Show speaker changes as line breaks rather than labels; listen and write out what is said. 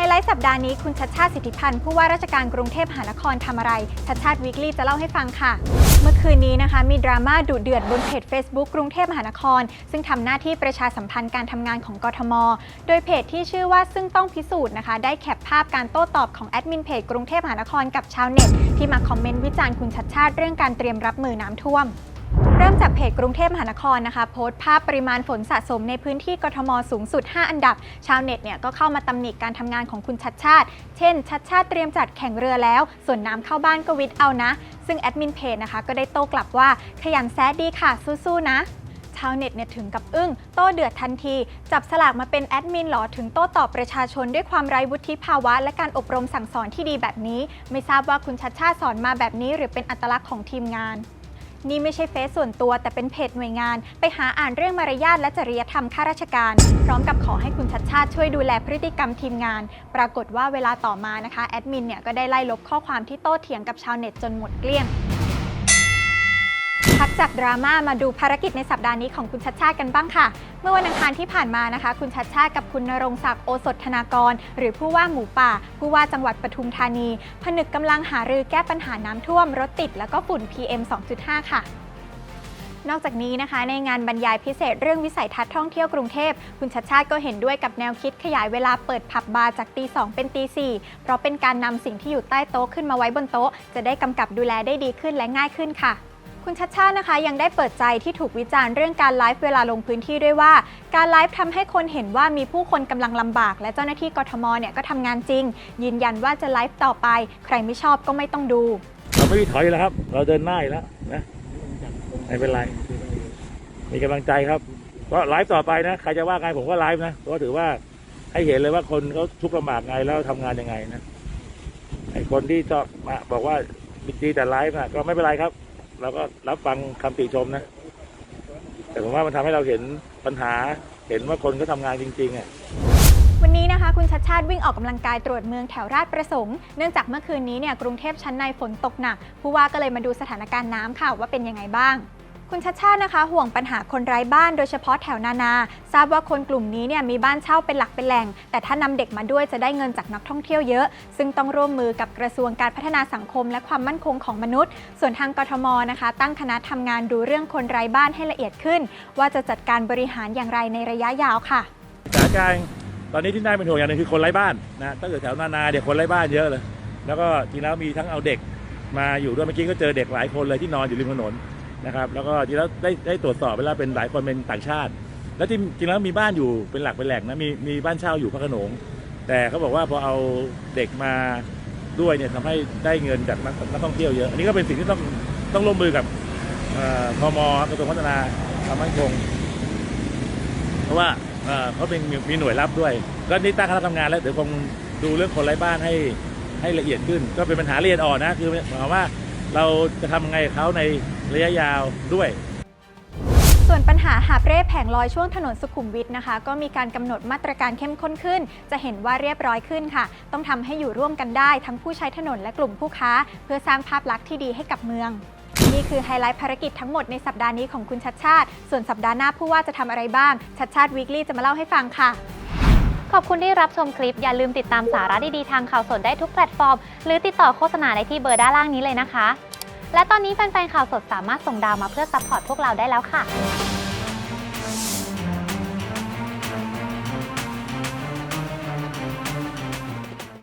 ไฮไลท์สัปดาห์นี้คุณชัดชาติสิทธิพันธ์ผู้ว่าราชการกรุงเทพมหานครทำอะไร ชัดชาติวีคลี่จะเล่าให้ฟังค่ะ เมื่อคืนนี้นะคะ มีดราม่าดุเดือดบนเพจ Facebook กรุงเทพมหานคร ซึ่งทำหน้าที่ประชาสัมพันธ์การทำงานของกทม โดยเพจที่ชื่อว่าซึ่งต้องพิสูจน์นะคะ ได้แคปภาพการโต้ตอบของแอดมินเพจกรุงเทพมหานครกับชาวเน็ตที่มาคอมเมนต์วิจารณ์คุณชัดชาติเรื่องการเตรียมรับมือน้ำท่วม เริ่มจากเพจกรุงเทพมหานครนะคะ โพสต์ภาพปริมาณฝนสะสมในพื้นที่กทมสูงสุด 5 อันดับ ชาวเน็ตเนี่ยก็เข้ามาตำหนิการทำงานของคุณชัดชาติ เช่น ชัดชาติเตรียมจัดแข่งเรือแล้ว ส่วนน้ำเข้าบ้านก็วิทย์เอานะ ซึ่งแอดมินเพจนะคะก็ได้โต้กลับว่าขยันแซดดีค่ะสู้ๆนะชาวเน็ตเนี่ยถึงกับอึ้ง โต้เดือดทันที จับสลากมาเป็นแอดมินหรอถึงโต้ตอบประชาชนด้วยความไร้วุฒิภาวะ และการอบรมสั่งสอนที่ดีแบบนี้ ไม่ทราบว่าคุณชัดชาติสอนมาแบบนี้ หรือเป็นอัตลักษณ์ของทีมงาน นี่ไม่ใช่เฟซส่วนตัวแต่เป็นเพจหน่วยงาน ไปหาอ่านเรื่องมารยาทและจริยธรรมข้าราชการ พร้อมกับขอให้คุณชัดชาติช่วยดูแลพฤติกรรมทีมงาน ปรากฏว่าเวลาต่อมานะคะแอดมินเนี่ยก็ได้ไล่ลบข้อความที่โต้เถียงกับชาวเน็ตจนหมดเกลี้ยง พักจากดราม่ามาดูภารกิจในสัปดาห์นี้ของคุณชัดชาติกันบ้างค่ะ เมื่อวันอังคารที่ผ่านมานะคะ คุณชัดชาติกับคุณนรงศักดิ์โอสถธนากร หรือผู้ว่าหมูป่า ผู้ว่าจังหวัดปทุมธานี ผนึกกำลังหารือแก้ปัญหาน้ำท่วม รถติด แล้วก็ฝุ่น PM 2.5 ค่ะนอกจากนี้นะคะในงานบรรยายพิเศษเรื่องวิสัยทัศน์ท่องเที่ยวกรุงเทพ คุณชัดชาติก็เห็นด้วยกับแนวคิดขยายเวลาเปิดผับบาร์จากตี2เป็นตี4เพราะเป็นการนำสิ่งที่อยู่ใต้โต๊ะขึ้นมาไว้บนโต๊ะ จะได้กำกับดูแลได้ดีขึ้นและง่ายขึ้นค่ะ คุณชัดชาตินะคะ ยังได้เปิดใจที่ถูกวิจารณ์เรื่องการไลฟ์เวลาลงพื้นที่ด้วยว่า การไลฟ์ทำให้คนเห็นว่ามีผู้คนกำลังลำบาก และเจ้าหน้าที่กทมเนี่ยก็ทำงานจริง ยืนยันว่าจะไลฟ์ต่อไป ใครไม่ชอบก็ไม่ต้องดู
เราไม่มีถอยแล้วครับ เราเดินหน้าแล้วนะไม่เป็นไร มีกำลังใจครับก็ไลฟ์ต่อไปนะใครจะว่าไงผมก็ไลฟ์นะเพราะถือว่าให้เห็นเลยว่าคนเขาทุกข์ลำบากไงแล้วทำงานยังไงนะไอ้คนที่ชอบมาบอกว่าดีแต่ไลฟ์นะก็ไม่เป็นไรครับ เราก็รับฟังคำติชมนะ แต่ผมว่ามันทำให้เราเห็นปัญหาเห็นว่าคนก็ทำงานจริงๆอะ
วันนี้นะคะคุณชัดชาติวิ่งออกกำลังกายตรวจเมืองแถวราชประสงค์ เนื่องจากเมื่อคืนนี้เนี่ยกรุงเทพชั้นในฝนตกหนักผู้ว่าก็เลยมาดูสถานการณ์น้ำค่ะว่าเป็นยังไงบ้าง คุณชัดชาตินะคะ ห่วงปัญหาคนไร้บ้านโดยเฉพาะแถวนานา ทราบว่าคนกลุ่มนี้เนี่ยมีบ้านเช่าเป็นหลักเป็นแหล่ง แต่ถ้านำเด็กมาด้วยจะได้เงินจากนักท่องเที่ยวเยอะ ซึ่งต้องร่วมมือกับกระทรวงการพัฒนาสังคม และความมั่นคงของมนุษย์ ส่วนทางกทมนะคะ ตั้งคณะทำงานดูเรื่องคนไร้บ้านให้ละเอียดขึ้น ว่าจะจัดการบริหารอย่างไรในระยะยาวค่ะ
สถานการณ์ตอนนี้ที่น่าเป็นห่วงอย่างหนึงคือคนไร้บ้านนะตั้งแต่แถวนานาเด็กคนไร้บ้านเยอะเลย แล้วก็จริงแล้วมีทั้งเอาเด็กมาอยู่ด้วยเมื่อกี้ก็เจอเด็กหลายคนเลยที่นอนอยู่ริมถนน นะครับ แล้วก็จริงแล้วได้ได้ตรวจสอบไปแล้วเป็นหลายคนเป็นต่างชาติ แล้วจริงจริงแล้วมีบ้านอยู่เป็นหลักเป็นแหล่งนะมีมีบ้านเช่าอยู่พระโขนง แต่เขาบอกว่าพอเอาเด็กมาด้วยเนี่ยทำให้ได้เงินจากนักนักท่องเที่ยวเยอะอันนี้ก็เป็นสิ่งที่ต้องต้องร่วมมือกับพมกระทรวงพัฒนาความมั่นคง เพราะว่าเขาเป็นมีมีหน่วยรับด้วย ก็นี่ตั้งคณะทำงานแล้วเดี๋ยวคงดูเรื่องคนไร้บ้านให้ให้ละเอียดขึ้น ก็เป็นปัญหาละเอียดอ่อนนะคือหมายความว่า เราจะทำไงเขาในระยะยาวด้วย
ส่วนปัญหาหาบเร่แผงลอยช่วงถนนสุขุมวิทนะคะ ก็มีการกำหนดมาตรการเข้มข้นขึ้น จะเห็นว่าเรียบร้อยขึ้นค่ะ ต้องทำให้อยู่ร่วมกันได้ทั้งผู้ใช้ถนนและกลุ่มผู้ค้า เพื่อสร้างภาพลักษณ์ที่ดีให้กับเมืองนี่คือไฮไลท์ภารกิจทั้งหมดในสัปดาห์นี้ของคุณชัดชาติ ส่วนสัปดาห์หน้าผู้ว่าจะทำอะไรบ้าง ชัดชาติวีคลี่จะมาเล่าให้ฟังค่ะ
ขอบคุณที่รับชมคลิป อย่าลืมติดตามสาระดีๆทางข่าวสดได้ทุกแพลตฟอร์ม หรือติดต่อโฆษณาได้ที่เบอร์ด้านล่างนี้เลยนะคะ และตอนนี้แฟนๆข่าวสดสามารถส่งดาวมาเพื่อซัพพอร์ตพวกเราได้แล้วค่ะ